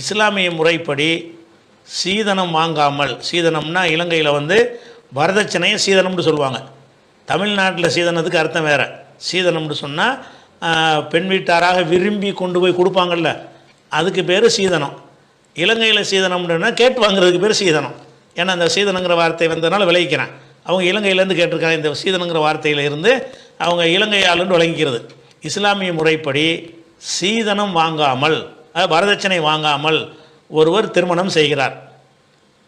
இஸ்லாமிய முறைப்படி சீதனம் வாங்காமல் சீதனம்னா இலங்கையில் வந்து வரதட்சணையை சீதனம்னு சொல்லுவாங்க. தமிழ்நாட்டில் சீதனத்துக்கு அர்த்தம் வேறு. சீதனம்னு சொன்னால் பெண் வீட்டாராக விரும்பி கொண்டு போய் கொடுப்பாங்கல்ல அதுக்கு பேர் சீதனம். இலங்கையில் சீதனம்னா கேட்டு வாங்குறதுக்கு பேர் சீதனம். ஏன்னா அந்த சீதனங்கிற வார்த்தை வந்ததுனால விளைவிக்கிறேன். அவங்க இலங்கையிலேருந்து கேட்டிருக்காங்க இந்த சீதனங்கிற வார்த்தையில் இருந்து அவங்க இலங்கை ஆளுன்னு விளங்கிக்கிறது. இஸ்லாமிய முறைப்படி சீதனம் வாங்காமல் வரதட்சணை வாங்காமல் ஒருவர் திருமணம் செய்கிறார்.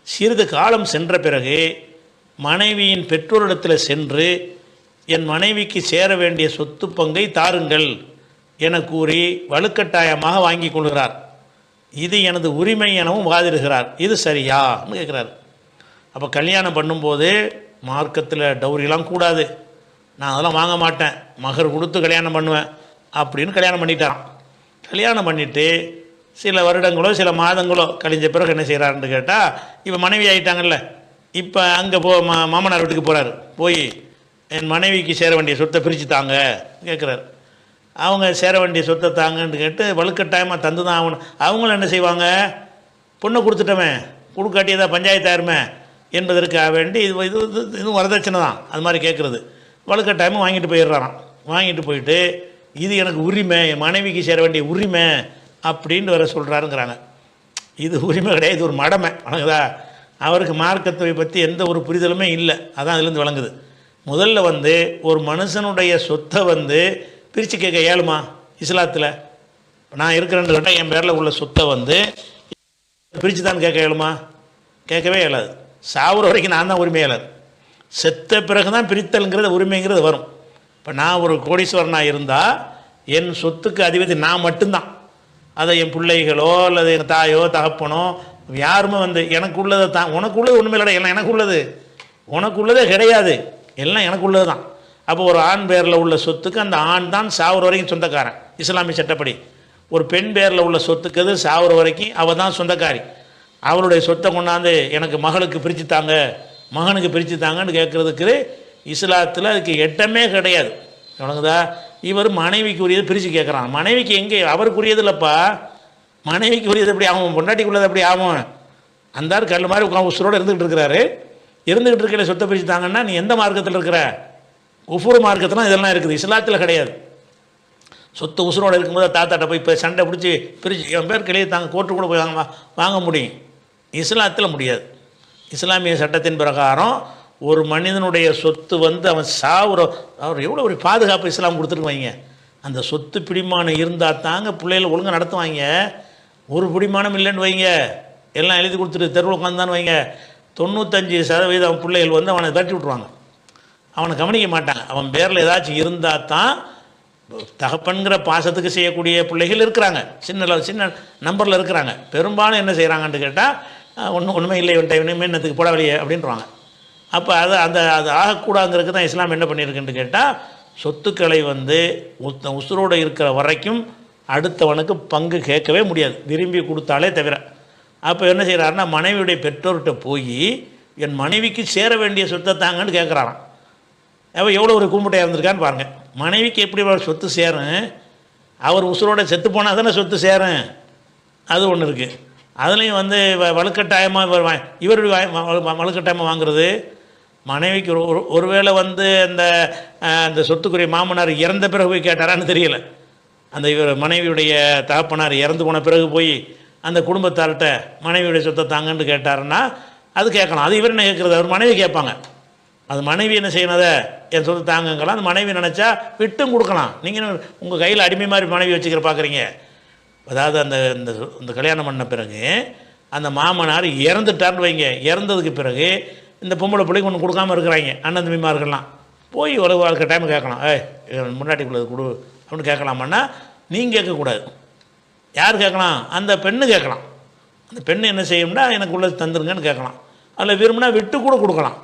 சிறிது காலம் சென்ற பிறகு மனைவியின் பெற்றோரிடத்தில் சென்று என் மனைவிக்கு சேர வேண்டிய சொத்து பங்கை தாருங்கள் என கூறி வலுக்கட்டாயமாக வாங்கி கொள்கிறார். இது எனது உரிமை எனவும் வாதிடுகிறார். இது சரியான்னு கேட்குறார். அப்போ கல்யாணம் பண்ணும்போது மார்க்கத்தில் டௌரிலாம் கூடாது. நான் அதெல்லாம் வாங்க மாட்டேன். மகர் கொடுத்து கல்யாணம் பண்ணுவேன். அப்படின்னு கல்யாணம் பண்ணிட்டான் கல்யாணம் பண்ணிவிட்டு சில வருடங்களோ சில மாதங்களோ கழிஞ்ச பிறகு என்ன செய்கிறாருன்னு கேட்டால் இப்போ மனைவி ஆகிட்டாங்கல்ல இப்போ அங்கே போ மா மாமனார் வீட்டுக்கு போகிறாரு போய் என் மனைவிக்கு சேர வேண்டிய சொத்தை பிரித்து தாங்க கேட்குறாரு அவங்க சேர வேண்டிய சொத்தை தாங்கன்னு கேட்டு வலுக்கட்டாயமாக தந்து தான் ஆகணும். அவங்களும் என்ன செய்வாங்க? பொண்ணை கொடுத்துட்டோமே கொடுக்காட்டியதா பஞ்சாயத்தாருமே என்பதற்காக வேண்டி இது இது இது- இதுவும் வரதட்சணை தான். அது மாதிரி கேட்குறது வலுக்கட்டாயமாக வாங்கிட்டு போயிடுறாராம். வாங்கிட்டு போயிட்டு இது எனக்கு உரிமை என் மனைவிக்கு சேர வேண்டிய உரிமை அப்படின்னு வர சொல்கிறாருங்கிறாங்க இது உரிமை கிடையாது இது ஒரு மடமை வணங்குதா அவருக்கு மார்க்கத்தை பற்றி எந்த ஒரு புரிதலுமே இல்லை. அதான் அதுலேருந்து விளங்குது. முதல்ல வந்து ஒரு மனுஷனுடைய சொத்தை வந்து பிரித்து கேட்க ஏழுமா இஸ்லாத்தில்? நான் இருக்கிறேன்னு கேட்டால் என் பேரில் உள்ள சொத்தை வந்து பிரித்து தான் கேட்க இயலுமா? கேட்கவே இயலாது. சாவுற வரைக்கும் நான் தான் உரிமையாளர் செத்த பிறகு தான் பிரித்தல்ங்கிறது உரிமைங்கிறது வரும். இப்போ நான் ஒரு கோடீஸ்வரனாக இருந்தால் என் சொத்துக்கு அதிபதி நான் மட்டும்தான். அதை என் பிள்ளைகளோ அல்லது என் தாயோ தகப்பனோ யாருமே வந்து எனக்கு உள்ளதை தான் உனக்கு உள்ளது ஒன்றுமே இல்லை எல்லாம் எனக்கு உள்ளது உனக்கு உள்ளதே கிடையாது. எல்லாம் எனக்கு உள்ளது தான். அப்போ ஒரு ஆண் பேரில் உள்ள சொத்துக்கு அந்த ஆண் தான் சாவுற வரைக்கும் சொந்தக்காரன். இஸ்லாமிய சட்டப்படி. ஒரு பெண் பேரில் உள்ள சொத்துக்கு அது சாவுற வரைக்கும் அவள் தான் சொந்தக்காரி. அவளுடைய சொத்தை கொண்டாந்து எனக்கு மகளுக்கு பிரித்து தாங்க மகனுக்கு பிரித்து தாங்கன்னு கேட்குறதுக்கு இஸ்லாத்தில் அதுக்கு எட்டமே கிடையாது. உனக்குதா இவர் மனைவிக்கு உரியது பிரித்து கேட்குறான் மனைவிக்கு எங்கே? அவருக்குரியது இல்லைப்பா. மனைவிக்கு உரியது எப்படி ஆகும்? பொண்டாட்டிக்குள்ளது எப்படி ஆகும்? அந்த கல் மாதிரி உட்காந்து உசுரோடு இருந்துகிட்டு இருக்கிறாரு. இருந்துகிட்டு இருக்கிற சொத்தை பிரித்து தாங்கன்னா நீ எந்த மார்க்கத்தில் இருக்கிற? ஒவ்வொரு மார்க்கத்தில் இதெல்லாம் இருக்குது. இஸ்லாத்தில் கிடையாது. சொத்து உசுரோடு இருக்கும்போது தாத்தாட்ட போய் இப்போ சண்டை பிடிச்சி பிரித்து என் பேர் கிளியை தாங்க கோர்ட்டு கூட போய் வாங்க வாங்க முடியும். இஸ்லாத்தில் முடியாது. இஸ்லாமிய சட்டத்தின் பிரகாரம் ஒரு மனிதனுடைய சொத்து வந்து அவன் சாவுற அவர் எவ்வளோ ஒரு பாதுகாப்பு இஸ்லாம் கொடுத்துருக்குவாங்க அந்த சொத்து பிடிமானம் இருந்தால் தாங்க பிள்ளைகளை ஒழுங்காக நடத்துவாங்க. ஒரு பிடிமானம் இல்லைன்னு வைங்க. எல்லாம் எழுதி கொடுத்துட்டு தெருவில் உட்காந்தான்னு வைங்க. தொண்ணூத்தஞ்சு சதவீதம் அவன் பிள்ளைகள் வந்து அவனை தட்டி விட்ருவாங்க அவனை கவனிக்க மாட்டாங்க. அவன் பேரில் ஏதாச்சும் இருந்தால் தான் தகப்பன்கிற பாசத்துக்கு செய்யக்கூடிய பிள்ளைகள் இருக்கிறாங்க. சின்ன சின்ன நம்பரில் இருக்கிறாங்க. பெரும்பாலும் என்ன செய்கிறாங்கன்னு கேட்டால் ஒன்றும் ஒன்றுமே இல்லை இவன்ட்ட இவனுமே என்னத்துக்கு போட வழியே அப்படின்றாங்க அப்போ அது அந்த அது ஆகக்கூடாதுங்கிறதுக்கு தான் இஸ்லாம் என்ன பண்ணியிருக்குன்னு கேட்டால் சொத்துக்களை வந்து ஒருத்தன் உசுரோடு இருக்கிற வரைக்கும் அடுத்தவனுக்கு பங்கு கேட்கவே முடியாது. விரும்பி கொடுத்தாலே தவிர. அப்போ என்ன செய்கிறாருன்னா மனைவியுடைய பெற்றோர்கிட்ட போய் என் மனைவிக்கு சேர வேண்டிய சொத்தை தாங்கன்னு கேட்குறாராம் அவன் எவ்வளோ ஒரு கும்பிட்டையாக இருந்திருக்கான்னு பாருங்கள் மனைவிக்கு எப்படி ஒரு சொத்து சேரும்? அவர் உசுரோட செத்து போனால் தானே சொத்து சேரும்? அது ஒன்று இருக்குது அதுலேயும் வந்து வ- வலுக்கட்டாயமாக இவர் வா- இவர் வலுக்கட்டாயமாக வாங்குறது? மனைவிக்கு ஒரு ஒரு- ஒருவேளை வந்து அந்த அந்த சொத்துக்குரிய மாமனார் இறந்த பிறகு போய் கேட்டாரான்னு தெரியல. அந்த இவர் மனைவியுடைய தகப்பனார் இறந்து போன பிறகு போய் அந்த குடும்பத்தார்கிட்ட மனைவியுடைய சொத்தை தாங்கன்னு கேட்டாருன்னா அது கேட்கலாம். அது இவர் என்ன கேட்குறது? அவர் மனைவி கேட்பாங்க. அது மனைவி என்ன செய்யணும்? அதை என் சொத்தை தாங்கங்கலாம் அந்த மனைவி நினச்சா விட்டும் கொடுக்கலாம். நீங்கள் உங்கள் கையில் அடிமை மாதிரி மனைவி வச்சுக்கிற பார்க்குறீங்க அதாவது அந்த இந்த இந்த கல்யாணம் பண்ண பிறகு அந்த மாமனார் இறந்துட்டார்னு வைங்க. இறந்ததுக்கு பிறகு இந்த பொம்பளை பிள்ளைக்கு ஒன்று கொடுக்காம இருக்கிறாங்க அண்ணன் தம்பிமார்கள்லாம். போய் ஒரு வாழ்க்கை டைம் கேட்கலாம். ஏய் உள்ளது கொடு அப்படின்னு கேட்கலாமான்னா நீங்கள் கேட்கக்கூடாது. யார் கேட்கலாம்? அந்த பெண்ணு கேட்கலாம். அந்த பெண்ணு என்ன செய்யும்னா எனக்கு உள்ளது தந்துருங்கன்னு கேட்கலாம். அதில் விரும்பினா விட்டு கூட கொடுக்கலாம்.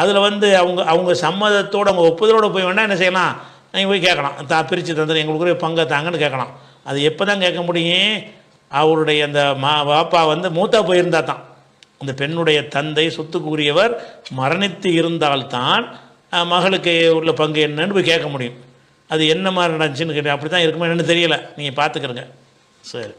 அதில் வந்து அவங்க அவங்க சம்மதத்தோடு அவங்க ஒப்புதலோடு போய் வேணால் என்ன செய்யலாம்? நீங்கள் போய் கேட்கலாம். தா பிரித்து தந்துடும் எங்களுக்கு பங்கை தாங்கன்னு கேட்கலாம். அது எப்போ தான் கேட்க முடியும்? அவருடைய அந்த மா பாப்பா வந்து மூத்தா போயிருந்தா தான். அந்த பெண்ணுடைய தந்தை சொத்துக்கு உரியவர் மரணித்து இருந்தால்தான் மகளுக்கு உள்ள பங்கு என்னன்னு போய் கேட்க முடியும். அது என்ன மாதிரி நடந்துச்சுன்னு கேட்டேன் அப்படி தான் இருக்குமா என்னென்னு தெரியல. நீங்கள் பார்த்துக்கிறங்க. சரி.